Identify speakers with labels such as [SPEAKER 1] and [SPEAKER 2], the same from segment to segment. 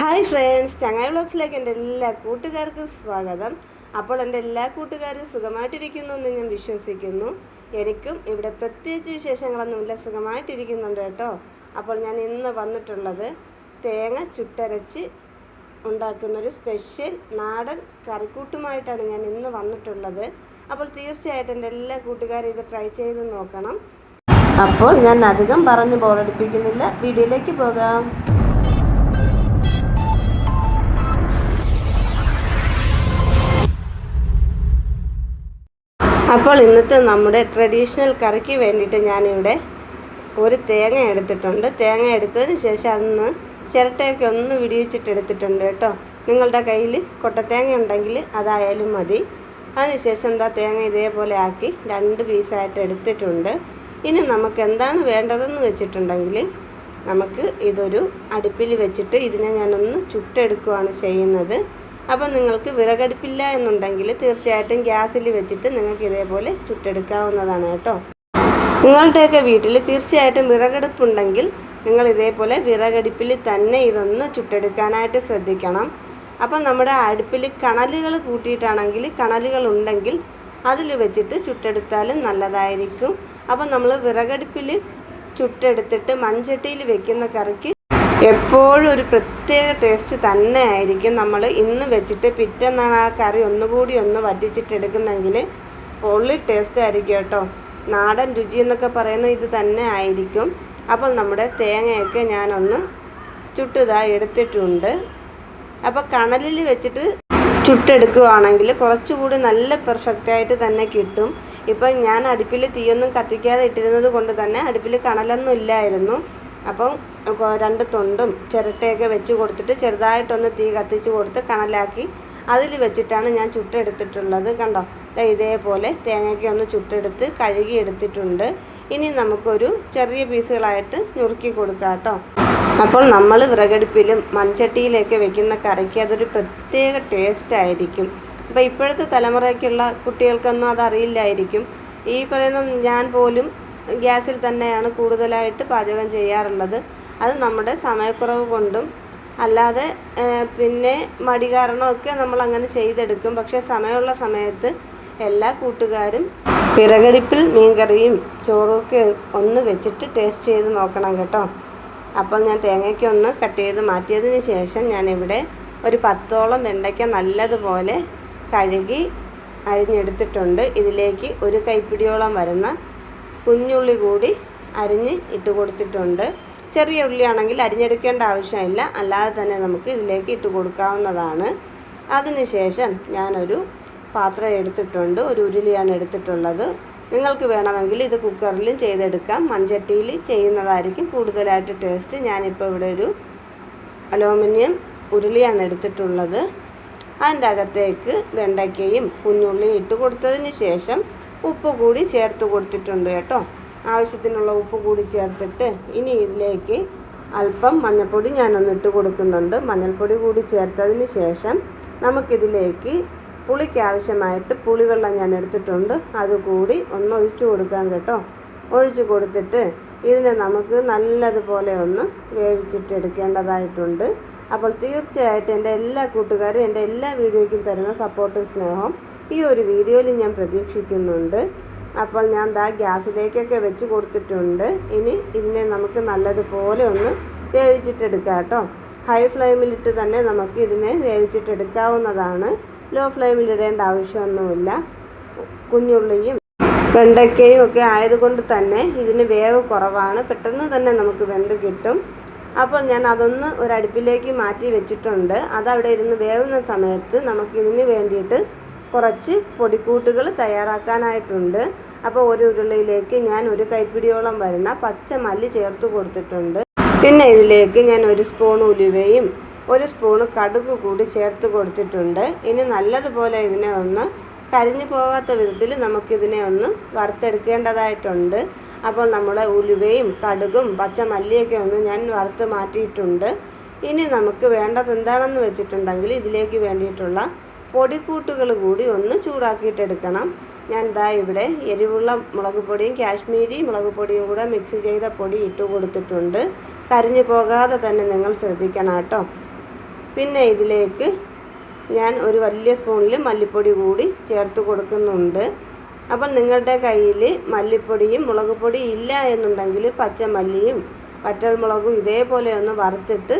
[SPEAKER 1] Hi friends ചങ്ങായി വ്ളോഗ്സിലേക്ക് എന്റെ എല്ലാ കൂട്ടുകാർക്കും സ്വാഗതം. അപ്പോൾ എന്റെ എല്ലാ കൂട്ടുകാരും സുഖമായിട്ടിരിക്കുന്നു എന്ന് ഞാൻ വിശ്വസിക്കുന്നു. എനിക്കും ഇവിടെ പ്രത്യേകിച്ച് വിശേഷങ്ങളൊന്നുമില്ല സുഖമായിട്ടിരിക്കുന്നുണ്ട് കേട്ടോ. അപ്പോൾ ഞാൻ ഇന്ന് വന്നിട്ടുള്ളത് തേങ്ങ ചുട്ടരച്ച് ഉണ്ടാക്കുന്നൊരു സ്പെഷ്യൽ നാടൻ കറിക്കൂട്ടുമായിട്ടാണ് ഞാൻ ഇന്ന് വന്നിട്ടുള്ളത്. അപ്പോൾ തീർച്ചയായിട്ടും എന്റെ എല്ലാ കൂട്ടുകാരും ഇത് ട്രൈ ചെയ്ത് നോക്കണം. അപ്പോൾ ഞാൻ അധികം പറഞ്ഞ് ബോറടിപ്പിക്കുന്നില്ല. വീഡിയോയിലേക്ക് പോകാം. അപ്പോൾ ഇന്നത്തെ നമ്മുടെ ട്രഡീഷണൽ കറിക്ക് വേണ്ടിയിട്ട് ഞാനിവിടെ ഒരു തേങ്ങ എടുത്തിട്ടുണ്ട്. തേങ്ങ എടുത്തതിന് ശേഷം അന്ന് ചിരട്ടയൊക്കെ ഒന്ന് വിടിയിച്ചിട്ട് എടുത്തിട്ടുണ്ട് കേട്ടോ. നിങ്ങളുടെ കയ്യിൽ കൊട്ടത്തേങ്ങ ഉണ്ടെങ്കിൽ അതായാലും മതി. അതിനുശേഷം എന്താ തേങ്ങ ഇതേപോലെ ആക്കി രണ്ട് പീസായിട്ട് എടുത്തിട്ടുണ്ട്. ഇനി നമുക്ക് എന്താണ് വേണ്ടതെന്ന് വെച്ചിട്ടുണ്ടെങ്കിൽ നമുക്ക് ഇതൊരു അടുപ്പിൽ വെച്ചിട്ട് ഇതിനെ ഞാനൊന്ന് ചുട്ടെടുക്കുകയാണ് ചെയ്യുന്നത്. അപ്പോൾ നിങ്ങൾക്ക് വിറകടുപ്പില്ല എന്നുണ്ടെങ്കിൽ തീർച്ചയായിട്ടും ഗ്യാസിൽ വെച്ചിട്ട് നിങ്ങൾക്ക് ഇതേപോലെ ചുട്ടെടുക്കാവുന്നതാണ് കേട്ടോ. നിങ്ങളുടെയൊക്കെ വീട്ടിൽ തീർച്ചയായിട്ടും വിറകടുപ്പുണ്ടെങ്കിൽ നിങ്ങൾ ഇതേപോലെ വിറകടുപ്പിൽ തന്നെ ഇതൊന്ന് ചുട്ടെടുക്കാനായിട്ട് ശ്രദ്ധിക്കണം. അപ്പം നമ്മുടെ അടുപ്പിൽ കണലുകൾ കൂട്ടിയിട്ടാണെങ്കിൽ കണലുകൾ ഉണ്ടെങ്കിൽ അതിൽ വെച്ചിട്ട് ചുട്ടെടുത്താലും നല്ലതായിരിക്കും. അപ്പം നമ്മൾ വിറകടുപ്പിൽ ചുട്ടെടുത്തിട്ട് മൺചട്ടിയിൽ വെക്കുന്ന കറിക്ക് എപ്പോഴും ഒരു പ്രത്യേക ടേസ്റ്റ് തന്നെ ആയിരിക്കും നമ്മൾ ഇന്ന് വെച്ചിട്ട് പിറ്റെന്നാണ് ആ കറി ഒന്നുകൂടി ഒന്ന് വറ്റിച്ചിട്ടെടുക്കുന്നെങ്കിൽ പൊള്ളി ടേസ്റ്റ് ആയിരിക്കും കേട്ടോ. നാടൻ രുചി എന്നൊക്കെ പറയുന്നത് ഇത് തന്നെ ആയിരിക്കും. അപ്പോൾ നമ്മുടെ തേങ്ങയൊക്കെ ഞാനൊന്ന് ചുട്ടിതായി എടുത്തിട്ടുണ്ട്. അപ്പോൾ കണലിൽ വെച്ചിട്ട് ചുട്ടെടുക്കുകയാണെങ്കിൽ കുറച്ചുകൂടി നല്ല പെർഫെക്റ്റ് ആയിട്ട് തന്നെ കിട്ടും. ഇപ്പം ഞാൻ അടുപ്പിൽ തീയൊന്നും കത്തിക്കാതെ ഇട്ടിരുന്നത് കൊണ്ട് തന്നെ അടുപ്പിൽ കണലൊന്നും ഇല്ലായിരുന്നു. അപ്പം രണ്ട് തൊണ്ടും ചിരട്ടയൊക്കെ വെച്ച് കൊടുത്തിട്ട് ചെറുതായിട്ടൊന്ന് തീ കത്തിച്ച് കൊടുത്ത് കണലാക്കി അതിൽ വെച്ചിട്ടാണ് ഞാൻ ചുട്ടെടുത്തിട്ടുള്ളത്. കണ്ടോ? ഇതേപോലെ തേങ്ങയ്ക്ക് ഒന്ന് ചുട്ടെടുത്ത് കഴുകി എടുത്തിട്ടുണ്ട്. ഇനി നമുക്കൊരു ചെറിയ പീസുകളായിട്ട് ഞുറുക്കി കൊടുക്കാം കേട്ടോ. അപ്പോൾ നമ്മൾ വിറകടുപ്പിലും മൺചട്ടിയിലൊക്കെ വെക്കുന്ന കറിക്ക് അതൊരു പ്രത്യേക ടേസ്റ്റ് ആയിരിക്കും. അപ്പോൾ ഇപ്പോഴത്തെ തലമുറയ്ക്കുള്ള കുട്ടികൾക്കൊന്നും അതറിയില്ലായിരിക്കും. ഈ പറയുന്ന ഞാൻ പോലും ഗ്യാസിൽ തന്നെയാണ് കൂടുതലായിട്ട് പാചകം ചെയ്യാറുള്ളത്. അത് നമ്മുടെ സമയക്കുറവ് കൊണ്ടും അല്ലാതെ പിന്നെ മടി കാരണമൊക്കെ നമ്മൾ അങ്ങനെ ചെയ്തെടുക്കും. പക്ഷേ സമയമുള്ള സമയത്ത് എല്ലാ കൂട്ടുകാരും വിറകടുപ്പിൽ മീൻകറിയും ചോറൊക്കെ ഒന്ന് വെച്ചിട്ട് ടേസ്റ്റ് ചെയ്ത് നോക്കണം കേട്ടോ. അപ്പോൾ ഞാൻ തേങ്ങയ്ക്ക് ഒന്ന് കട്ട് ചെയ്ത് മാറ്റിയതിന് ശേഷം ഞാനിവിടെ ഒരു പത്തോളം വെണ്ടയ്ക്ക നല്ലതുപോലെ കഴുകി അരിഞ്ഞെടുത്തിട്ടുണ്ട്. ഇതിലേക്ക് ഒരു കൈപ്പിടിയോളം വരുന്ന കുഞ്ഞുള്ളി കൂടി അരിഞ്ഞ് ഇട്ട് കൊടുത്തിട്ടുണ്ട്. ചെറിയ ഉള്ളിയാണെങ്കിൽ അരിഞ്ഞെടുക്കേണ്ട ആവശ്യമില്ല. അല്ലാതെ തന്നെ നമുക്ക് ഇതിലേക്ക് ഇട്ട് കൊടുക്കാവുന്നതാണ്. അതിനുശേഷം ഞാനൊരു പാത്രം എടുത്തിട്ടുണ്ട്. ഒരു ഉരുളിയാണ് എടുത്തിട്ടുള്ളത്. നിങ്ങൾക്ക് വേണമെങ്കിൽ ഇത് കുക്കറിലും ചെയ്തെടുക്കാം. മൺചട്ടിയിൽ ചെയ്യുന്നതായിരിക്കും കൂടുതലായിട്ട് ടേസ്റ്റ്. ഞാനിപ്പോൾ ഇവിടെ ഒരു അലൂമിനിയം ഉരുളിയാണ് എടുത്തിട്ടുള്ളത്. അതിന്റെ അകത്തേക്ക് വെണ്ടയ്ക്കയും കുഞ്ഞുള്ളിയും ഇട്ട് കൊടുത്തതിന് ശേഷം ഉപ്പ് കൂടി ചേർത്ത് കൊടുത്തിട്ടുണ്ട് കേട്ടോ. ആവശ്യത്തിനുള്ള ഉപ്പ് കൂടി ചേർത്തിട്ട് ഇനി ഇതിലേക്ക് അല്പം മഞ്ഞൾപ്പൊടി ഞാനൊന്ന് ഇട്ട് കൊടുക്കുന്നുണ്ട്. മഞ്ഞൾപ്പൊടി കൂടി ചേർത്തതിന് ശേഷം നമുക്കിതിലേക്ക് പുളിക്ക് ആവശ്യമായിട്ട് പുളിവെള്ളം ഞാൻ എടുത്തിട്ടുണ്ട്. അതുകൂടി ഒന്ന് ഒഴിച്ചു കൊടുക്കാം കേട്ടോ. ഒഴിച്ചു കൊടുത്തിട്ട് ഇതിനെ നമുക്ക് നല്ലതുപോലെ ഒന്ന് വേവിച്ചിട്ട് എടുക്കേണ്ടതായിട്ടുണ്ട്. അപ്പോൾ തീർച്ചയായിട്ടും എന്റെ എല്ലാ കൂട്ടുകാരും എന്റെ എല്ലാ വീഡിയോയ്ക്കും തരുന്ന സപ്പോർട്ടും സ്നേഹവും ഈ ഒരു വീഡിയോയിൽ ഞാൻ പ്രതീക്ഷിക്കുന്നുണ്ട്. അപ്പോൾ ഞാൻ ദാ ഗ്യാസിലേക്കൊക്കെ വെച്ച് കൊടുത്തിട്ടുണ്ട്. ഇനി ഇതിനെ നമുക്ക് നല്ലതുപോലെ ഒന്ന് വേവിച്ചിട്ടെടുക്കാം കേട്ടോ ഹൈ ഫ്ലെയിമിലിട്ട് തന്നെ നമുക്ക് ഇതിനെ വേവിച്ചിട്ടെടുക്കാവുന്നതാണ്. ലോ ഫ്ലെയിമിലിടേണ്ട ആവശ്യമൊന്നുമില്ല. കുഞ്ഞുള്ളിയും വെണ്ടയ്ക്കയും ഒക്കെ ആയതുകൊണ്ട് തന്നെ ഇതിന് വേവ് കുറവാണ്. പെട്ടെന്ന് തന്നെ നമുക്ക് വെന്ത് കിട്ടും. അപ്പോൾ ഞാൻ അതൊന്ന് ഒരു അടുപ്പിലേക്ക് മാറ്റി വെച്ചിട്ടുണ്ട്. അതവിടെ ഇരുന്ന് വേവുന്ന സമയത്ത് നമുക്കിതിന് വേണ്ടിയിട്ട് കുറച്ച് പൊടിക്കൂട്ടുകൾ തയ്യാറാക്കാനായിട്ടുണ്ട്. അപ്പോൾ ഒരു ഉരുളിയിലേക്ക് ഞാൻ ഒരു കൈപ്പിടിയോളം വരുന്ന പച്ച മല്ലി ചേർത്ത് കൊടുത്തിട്ടുണ്ട്. പിന്നെ ഇതിലേക്ക് ഞാൻ ഒരു സ്പൂൺ ഉലുവയും ഒരു സ്പൂൺ കടുക് കൂടി ചേർത്ത് കൊടുത്തിട്ടുണ്ട്. ഇനി നല്ലതുപോലെ ഇതിനെ ഒന്ന് കരിഞ്ഞു പോകാത്ത വിധത്തിൽ നമുക്കിതിനെ ഒന്ന് വറുത്തെടുക്കേണ്ടതായിട്ടുണ്ട്. അപ്പോൾ നമ്മൾ ഉലുവയും കടുകും പച്ചമല്ലിയൊക്കെ ഒന്ന് ഞാൻ വറുത്ത് മാറ്റിയിട്ടുണ്ട്. ഇനി നമുക്ക് വേണ്ടത് എന്താണെന്ന് വെച്ചിട്ടുണ്ടെങ്കിൽ ഇതിലേക്ക് വേണ്ടിയിട്ടുള്ള പൊടിക്കൂട്ടുകൾ കൂടി ഒന്ന് ചൂടാക്കിയിട്ടെടുക്കണം ഞാൻ ഇതാ ഇവിടെ എരിവുള്ള മുളക് പൊടിയും കാശ്മീരി മുളക് പൊടിയും കൂടെ മിക്സ് ചെയ്ത പൊടി ഇട്ട് കൊടുത്തിട്ടുണ്ട്. കരിഞ്ഞു പോകാതെ തന്നെ നിങ്ങൾ ശ്രദ്ധിക്കണം കേട്ടോ. പിന്നെ ഇതിലേക്ക് ഞാൻ ഒരു വലിയ സ്പൂണിൽ മല്ലിപ്പൊടി കൂടി ചേർത്ത് കൊടുക്കുന്നുണ്ട്. അപ്പം നിങ്ങളുടെ കയ്യിൽ മല്ലിപ്പൊടിയും മുളക് പൊടി ഇല്ല എന്നുണ്ടെങ്കിൽ പച്ചമല്ലിയും പച്ചമുളകും ഇതേപോലെ ഒന്ന് വറുത്തിട്ട്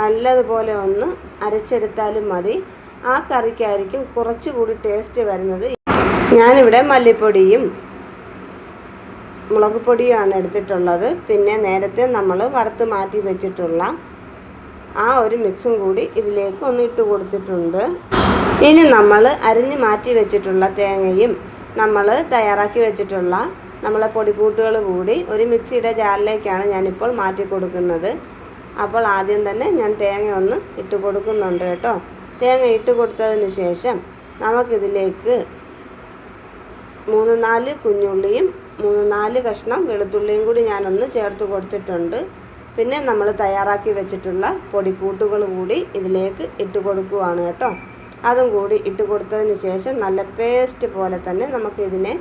[SPEAKER 1] നല്ലതുപോലെ ഒന്ന് അരച്ചെടുത്താലും മതി. ആ കറിക്കായിരിക്കും കുറച്ചുകൂടി ടേസ്റ്റ് വരുന്നത്. ഞാനിവിടെ മല്ലിപ്പൊടിയും മുളക് പൊടിയാണ് എടുത്തിട്ടുള്ളത്. പിന്നെ നേരത്തെ നമ്മൾ വറുത്ത് മാറ്റി വെച്ചിട്ടുള്ള ആ ഒരു മിക്സും കൂടി ഇതിലേക്ക് ഒന്ന് ഇട്ട് കൊടുത്തിട്ടുണ്ട്. ഇനി നമ്മൾ അരിഞ്ഞ് മാറ്റി വെച്ചിട്ടുള്ള തേങ്ങയും നമ്മൾ തയ്യാറാക്കി വെച്ചിട്ടുള്ള നമ്മളെ പൊടിക്കൂട്ടുകൾ കൂടി ഒരു മിക്സിയുടെ ജാറിലേക്കാണ് ഞാനിപ്പോൾ മാറ്റി കൊടുക്കുന്നത്. അപ്പോൾ ആദ്യം തന്നെ ഞാൻ തേങ്ങ ഒന്ന് ഇട്ട് കൊടുക്കുന്നുണ്ട് കേട്ടോ. തേങ്ങ ഇട്ട് കൊടുത്തതിന് ശേഷം നമുക്കിതിലേക്ക് മൂന്ന് നാല് കുഞ്ഞുള്ളിയും മൂന്ന് നാല് കഷ്ണം വെളുത്തുള്ളിയും കൂടി ഞാനൊന്ന് ചേർത്ത് കൊടുത്തിട്ടുണ്ട്. പിന്നെ നമ്മൾ തയ്യാറാക്കി വെച്ചിട്ടുള്ള പൊടിക്കൂട്ടുകൾ കൂടി ഇതിലേക്ക് ഇട്ട് കൊടുക്കുവാണ് കേട്ടോ. അതും കൂടി ഇട്ട് കൊടുത്തതിന് ശേഷം നല്ല പേസ്റ്റ് പോലെ തന്നെ നമുക്കിതിനെ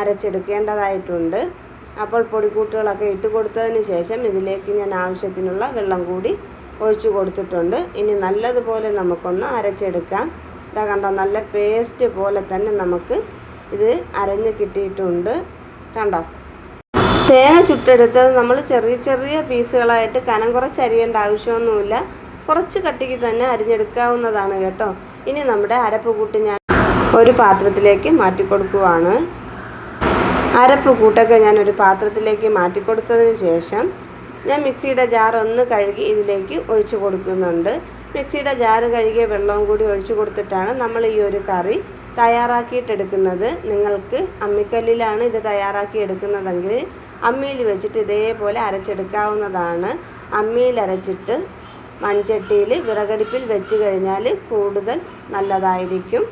[SPEAKER 1] അരച്ചെടുക്കേണ്ടതായിട്ടുണ്ട്. അപ്പോൾ പൊടിക്കൂട്ടുകളൊക്കെ ഇട്ട് കൊടുത്തതിന് ശേഷം ഇതിലേക്ക് ഞാൻ ആവശ്യത്തിനുള്ള വെള്ളം കൂടി ഒഴിച്ചു കൊടുത്തിട്ടുണ്ട്. ഇനി നല്ലതുപോലെ നമുക്കൊന്ന് അരച്ചെടുക്കാം. ഇതാ കണ്ടോ നല്ല പേസ്റ്റ് പോലെ തന്നെ നമുക്ക് ഇത് അരഞ്ഞ് കിട്ടിയിട്ടുണ്ട്. കണ്ടോ? തേങ്ങ ചുട്ടെടുത്തത് നമ്മൾ ചെറിയ ചെറിയ പീസുകളായിട്ട് കനം കുറച്ച് അരിയേണ്ട ആവശ്യമൊന്നുമില്ല. കുറച്ച് കട്ടിക്ക് തന്നെ അരിഞ്ഞെടുക്കാവുന്നതാണ് കേട്ടോ. ഇനി നമ്മുടെ അരപ്പ് കൂട്ട് ഞാൻ ഒരു പാത്രത്തിലേക്ക് മാറ്റി കൊടുക്കുവാണ് അരപ്പ് കൂട്ടൊക്കെ ഞാൻ ഒരു പാത്രത്തിലേക്ക് മാറ്റി കൊടുത്തതിന് ശേഷം ഞാൻ മിക്സിയുടെ ജാർ ഒന്ന് കഴുകി ഇതിലേക്ക് ഒഴിച്ചു കൊടുക്കുന്നുണ്ട്. മിക്സിയുടെ ജാർ കഴുകിയ വെള്ളവും കൂടി ഒഴിച്ചു കൊടുത്തിട്ടാണ് നമ്മൾ ഈ ഒരു കറി തയ്യാറാക്കിയിട്ടെടുക്കുന്നത്. നിങ്ങൾക്ക് അമ്മിക്കല്ലിലാണ് ഇത് തയ്യാറാക്കി എടുക്കുന്നതെങ്കിൽ അമ്മിയിൽ വെച്ചിട്ട് ഇതേപോലെ അരച്ചെടുക്കാവുന്നതാണ്. അമ്മിയിൽ അരച്ചിട്ട് മൺചട്ടിയിൽ വിറകടുപ്പിൽ വെച്ച് കഴിഞ്ഞാൽ കൂടുതൽ നല്ലതായിരിക്കും.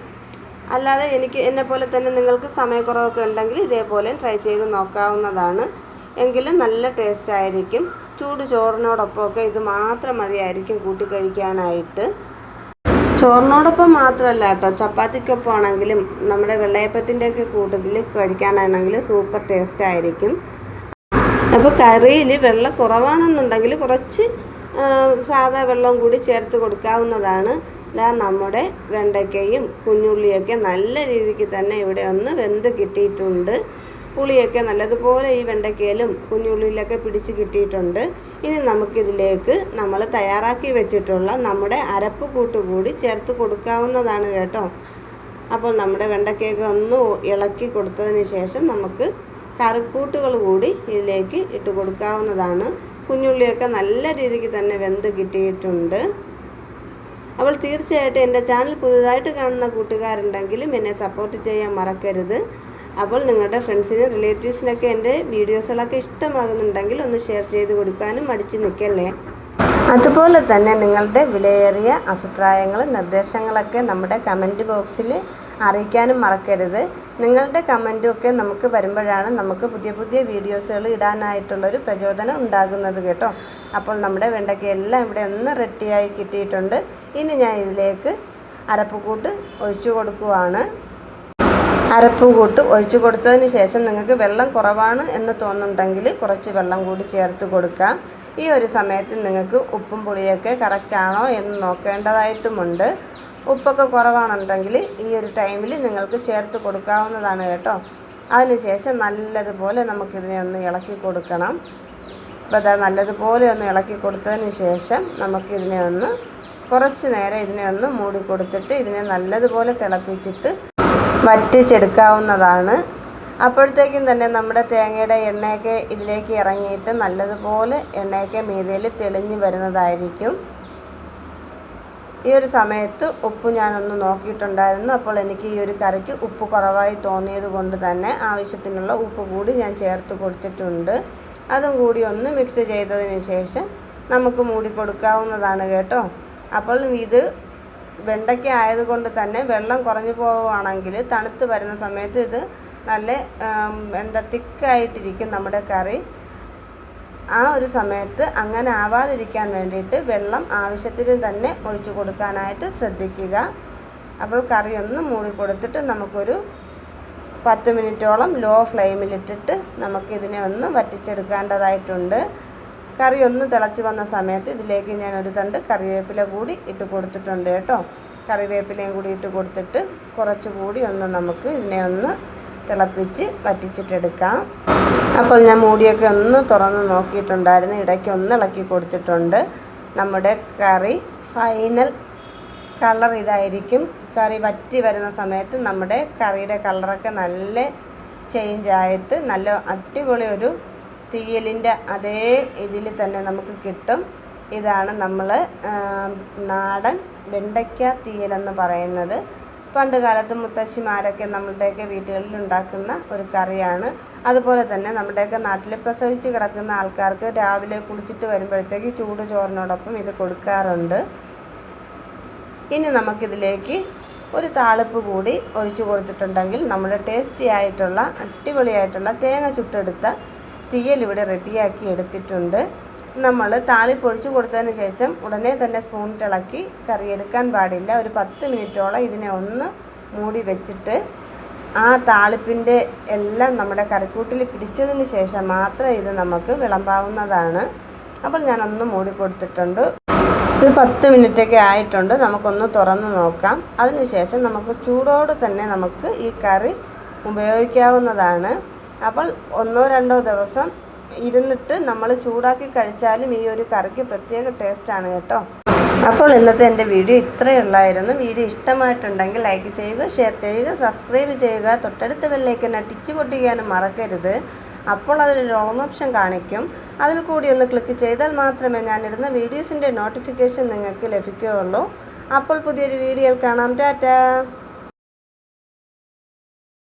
[SPEAKER 1] അല്ലാതെ എനിക്ക് എന്നെ പോലെ തന്നെ നിങ്ങൾക്ക് സമയക്കുറവൊക്കെ ഉണ്ടെങ്കിൽ ഇതേപോലെ ട്രൈ ചെയ്ത് നോക്കാവുന്നതാണ്. എങ്കിലും നല്ല ടേസ്റ്റ് ആയിരിക്കും. ചൂട് ചോറിനോടൊപ്പമൊക്കെ ഇത് മാത്രം മതിയായിരിക്കും കൂട്ടി കഴിക്കാനായിട്ട് ചോറിനോടൊപ്പം മാത്രമല്ല കേട്ടോ ചപ്പാത്തിക്കൊപ്പം ആണെങ്കിലും നമ്മുടെ വെള്ളയപ്പത്തിന്റെയൊക്കെ കൂട്ടത്തിൽ കഴിക്കാനാണെങ്കിൽ സൂപ്പർ ടേസ്റ്റ് ആയിരിക്കും. അപ്പോൾ കറിയിൽ വെള്ളം കുറവാണെന്നുണ്ടെങ്കിൽ കുറച്ച് ആ, വെള്ളവും വെള്ളം കൂടി ചേർത്ത് കൊടുക്കാവുന്നതാണ്. ഇതാ നമ്മുടെ വെണ്ടയ്ക്കയും കുഞ്ഞുള്ളിയൊക്കെ നല്ല രീതിക്ക് തന്നെ ഇവിടെ ഒന്ന് വെന്ത് കിട്ടിയിട്ടുണ്ട്. പുളിയൊക്കെ നല്ലതുപോലെ ഈ വെണ്ടയ്ക്കയിലും കുഞ്ഞുള്ളിയിലൊക്കെ പിടിച്ച് കിട്ടിയിട്ടുണ്ട്. ഇനി നമുക്കിതിലേക്ക് നമ്മൾ തയ്യാറാക്കി വെച്ചിട്ടുള്ള നമ്മുടെ അരപ്പ് കൂട്ട് കൂടി ചേർത്ത് കൊടുക്കാവുന്നതാണ് കേട്ടോ. അപ്പോൾ നമ്മുടെ വെണ്ടയ്ക്കയൊക്കെ ഒന്ന് ഇളക്കി കൊടുത്തതിന് ശേഷം നമുക്ക് കറിക്കൂട്ടുകൾ കൂടി ഇതിലേക്ക് ഇട്ട് കൊടുക്കാവുന്നതാണ്. കുഞ്ഞുള്ളിയൊക്കെ നല്ല രീതിക്ക് തന്നെ വെന്ത് കിട്ടിയിട്ടുണ്ട്. അപ്പോൾ തീർച്ചയായിട്ടും എന്റെ ചാനൽ പുതുതായിട്ട് കാണുന്ന കൂട്ടുകാരുണ്ടെങ്കിലും എന്നെ സപ്പോർട്ട് ചെയ്യാൻ മറക്കരുത്. അപ്പോൾ നിങ്ങളുടെ ഫ്രണ്ട്സിനും റിലേറ്റീവ്സിനൊക്കെ എന്റെ വീഡിയോസുകളൊക്കെ ഇഷ്ടമാകുന്നുണ്ടെങ്കിൽ ഒന്ന് ഷെയർ ചെയ്ത് കൊടുക്കാനും മടിച്ച് നിൽക്കല്ലേ അതുപോലെ തന്നെ നിങ്ങളുടെ വിലയേറിയ അഭിപ്രായങ്ങളും നിർദ്ദേശങ്ങളൊക്കെ നമ്മുടെ കമന്റ് ബോക്സിൽ അറിയിക്കാനും മറക്കരുത്. നിങ്ങളുടെ കമന്റും ഒക്കെ നമുക്ക് വരുമ്പോഴാണ് നമുക്ക് പുതിയ പുതിയ വീഡിയോസുകൾ ഇടാനായിട്ടുള്ളൊരു പ്രചോദനം ഉണ്ടാകുന്നത് കേട്ടോ. അപ്പോൾ നമ്മുടെ വെണ്ടയ്ക്കയെല്ലാം ഇവിടെ ഒന്ന് റെഡിയായി കിട്ടിയിട്ടുണ്ട്. ഇനി ഞാൻ ഇതിലേക്ക് അരപ്പുകൂട്ട് ഒഴിച്ചു കൊടുക്കുവാണ്. അരപ്പ് കൂട്ട് ഒഴിച്ചു കൊടുത്തതിന് ശേഷം നിങ്ങൾക്ക് വെള്ളം കുറവാണ് എന്ന് തോന്നുന്നുണ്ടെങ്കിൽ കുറച്ച് വെള്ളം കൂടി ചേർത്ത് കൊടുക്കാം. ഈ ഒരു സമയത്ത് നിങ്ങൾക്ക് ഉപ്പും പുളിയൊക്കെ കറക്റ്റാണോ എന്ന് നോക്കേണ്ടതായിട്ടുമുണ്ട്. ഉപ്പൊക്കെ കുറവാണെന്നുണ്ടെങ്കിൽ ഈ ഒരു ടൈമിൽ നിങ്ങൾക്ക് ചേർത്ത് കൊടുക്കാവുന്നതാണ് കേട്ടോ. അതിനുശേഷം നല്ലതുപോലെ നമുക്കിതിനെ ഒന്ന് ഇളക്കി കൊടുക്കണം. അപ്പോൾ നല്ലതുപോലെ ഒന്ന് ഇളക്കി കൊടുത്തതിന് ശേഷം നമുക്കിതിനെ ഒന്ന് കുറച്ച് നേരം ഇതിനെ ഒന്ന് മൂടി കൊടുത്തിട്ട് ഇതിനെ നല്ലതുപോലെ തിളപ്പിച്ചിട്ട് വറ്റിച്ചെടുക്കാവുന്നതാണ്. അപ്പോഴത്തേക്കും തന്നെ നമ്മുടെ തേങ്ങയുടെ എണ്ണയൊക്കെ ഇതിലേക്ക് ഇറങ്ങിയിട്ട് നല്ലതുപോലെ എണ്ണയൊക്കെ മീതയിൽ തെളിഞ്ഞു വരുന്നതായിരിക്കും. ഈ ഒരു സമയത്ത് ഉപ്പ് ഞാനൊന്ന് നോക്കിയിട്ടുണ്ടായിരുന്നു. അപ്പോൾ എനിക്ക് ഈ ഒരു കറിക്ക് ഉപ്പ് കുറവായി തോന്നിയത് കൊണ്ട് തന്നെ ആവശ്യത്തിനുള്ള ഉപ്പ് കൂടി ഞാൻ ചേർത്ത് കൊടുത്തിട്ടുണ്ട്. അതും കൂടി ഒന്ന് മിക്സ് ചെയ്തതിന് ശേഷം നമുക്ക് മൂടി കൊടുക്കാവുന്നതാണ് കേട്ടോ. അപ്പോൾ ഇത് വെണ്ടയ്ക്ക ആയതുകൊണ്ട് തന്നെ വെള്ളം കുറഞ്ഞു പോവുകയാണെങ്കിൽ തണുത്ത് വരുന്ന സമയത്ത് ഇത് നല്ല എന്താ തിക്കായിട്ടിരിക്കും നമ്മുടെ കറി. ആ ഒരു സമയത്ത് അങ്ങനെ ആവാതിരിക്കാൻ വേണ്ടിയിട്ട് വെള്ളം ആവശ്യത്തിന് തന്നെ ഒഴിച്ചു കൊടുക്കാനായിട്ട് ശ്രദ്ധിക്കുക. അപ്പോൾ കറി ഒന്ന് മൂടി കൊടുത്തിട്ട് നമുക്കൊരു പത്ത് മിനിറ്റോളം ലോ ഫ്ലെയിമിലിട്ടിട്ട് നമുക്കിതിനെ ഒന്ന് വറ്റിച്ചെടുക്കേണ്ടതായിട്ടുണ്ട്. കറി ഒന്ന് തിളച്ച് വന്ന സമയത്ത് ഇതിലേക്ക് ഞാൻ ഒരു തണ്ട് കറിവേപ്പില കൂടി ഇട്ട് കൊടുത്തിട്ടുണ്ട് കേട്ടോ. കറിവേപ്പിലയും കൂടി ഇട്ട് കൊടുത്തിട്ട് കുറച്ചുകൂടി ഒന്ന് നമുക്ക് ഇതിനെ ഒന്ന് തിളപ്പിച്ച് വറ്റിച്ചിട്ടെടുക്കാം. അപ്പോൾ ഞാൻ മൂടിയൊക്കെ ഒന്ന് തുറന്ന് നോക്കിയിട്ടുണ്ടായിരുന്നു. ഇടയ്ക്ക് ഒന്ന് ഇളക്കി കൊടുത്തിട്ടുണ്ട്. നമ്മുടെ കറി ഫൈനൽ കളർ ഇതായിരിക്കും. കറി വറ്റി വരുന്ന സമയത്ത് നമ്മുടെ കറിയുടെ കളറൊക്കെ നല്ല ചേഞ്ച് ആയിട്ട് നല്ല അടിപൊളി ഒരു തീയലിന്റെ അതേ ഇതിൽ തന്നെ നമുക്ക് കിട്ടും. ഇതാണ് നമ്മൾ നാടൻ വെണ്ടയ്ക്ക തീയലെന്ന് പറയുന്നത്. പണ്ട് കാലത്ത് മുത്തശ്ശിമാരൊക്കെ നമ്മളുടെയൊക്കെ വീടുകളിൽ ഉണ്ടാക്കുന്ന ഒരു കറിയാണ്. അതുപോലെ തന്നെ നമ്മുടെയൊക്കെ നാട്ടിൽ പ്രസവിച്ച് കിടക്കുന്ന ആൾക്കാർക്ക് രാവിലെ കുളിച്ചിട്ട് വരുമ്പോഴത്തേക്ക് ചൂട് ചോറിനോടൊപ്പം ഇത് കൊടുക്കാറുണ്ട്. ഇനി നമുക്കിതിലേക്ക് ഒരു താളിപ്പ് കൂടി ഒഴിച്ചു കൊടുത്തിട്ടുണ്ടെങ്കിൽ നമ്മുടെ ടേസ്റ്റി ആയിട്ടുള്ള അടിപൊളിയായിട്ടുള്ള തേങ്ങ ചുട്ടെടുത്ത തീയൽ ഇവിടെ റെഡിയാക്കി എടുത്തിട്ടുണ്ട്. നമ്മൾ താളി പൊഴിച്ചു കൊടുത്തതിന് ശേഷം ഉടനെ തന്നെ സ്പൂൺ ഇളക്കി കറി എടുക്കാൻ പാടില്ല. ഒരു പത്ത് മിനിറ്റോളം ഇതിനെ ഒന്ന് മൂടി വെച്ചിട്ട് ആ താളിപ്പിന്റെ എല്ലാം നമ്മുടെ കറിക്കൂട്ടിൽ പിടിച്ചതിന് ശേഷം മാത്രമേ ഇത് നമുക്ക് വിളമ്പാവുന്നതാണ്. അപ്പോൾ ഞാനൊന്ന് മൂടി കൊടുത്തിട്ടുണ്ട്. ഒരു പത്ത് മിനിറ്റൊക്കെ ആയിട്ടുണ്ട്. നമുക്കൊന്ന് തുറന്ന് നോക്കാം. അതിനുശേഷം നമുക്ക് ചൂടോടെ തന്നെ നമുക്ക് ഈ കറി ഉപയോഗിക്കാവുന്നതാണ്. അപ്പോൾ ഒന്നോ രണ്ടോ ദിവസം ഇരുന്നിട്ട് നമ്മൾ ചൂടാക്കി കഴിച്ചാലും ഈ ഒരു കറിക്ക് പ്രത്യേക ടേസ്റ്റാണ് കേട്ടോ. അപ്പോൾ ഇന്നത്തെ എന്റെ വീഡിയോ ഇത്രയേ ഉള്ളായിരുന്നു. വീഡിയോ ഇഷ്ടമായിട്ടുണ്ടെങ്കിൽ ലൈക്ക് ചെയ്യുക ഷെയർ ചെയ്യുക സബ്സ്ക്രൈബ് ചെയ്യുക. തൊട്ടടുത്ത ബെല്ലേക്ക് അടിച്ചു പൊട്ടിക്കാനും മറക്കരുത്. അപ്പോൾ അതിലൊരു ഓൺ ഓപ്ഷൻ കാണിക്കും. അതിൽ കൂടി ഒന്ന് ക്ലിക്ക് ചെയ്താൽ മാത്രമേ ഞാനിടുന്ന വീഡിയോസിന്റെ നോട്ടിഫിക്കേഷൻ നിങ്ങൾക്ക് ലഭിക്കുകയുള്ളൂ. അപ്പോൾ പുതിയൊരു വീഡിയോയിൽ കാണാം. ടാറ്റാ!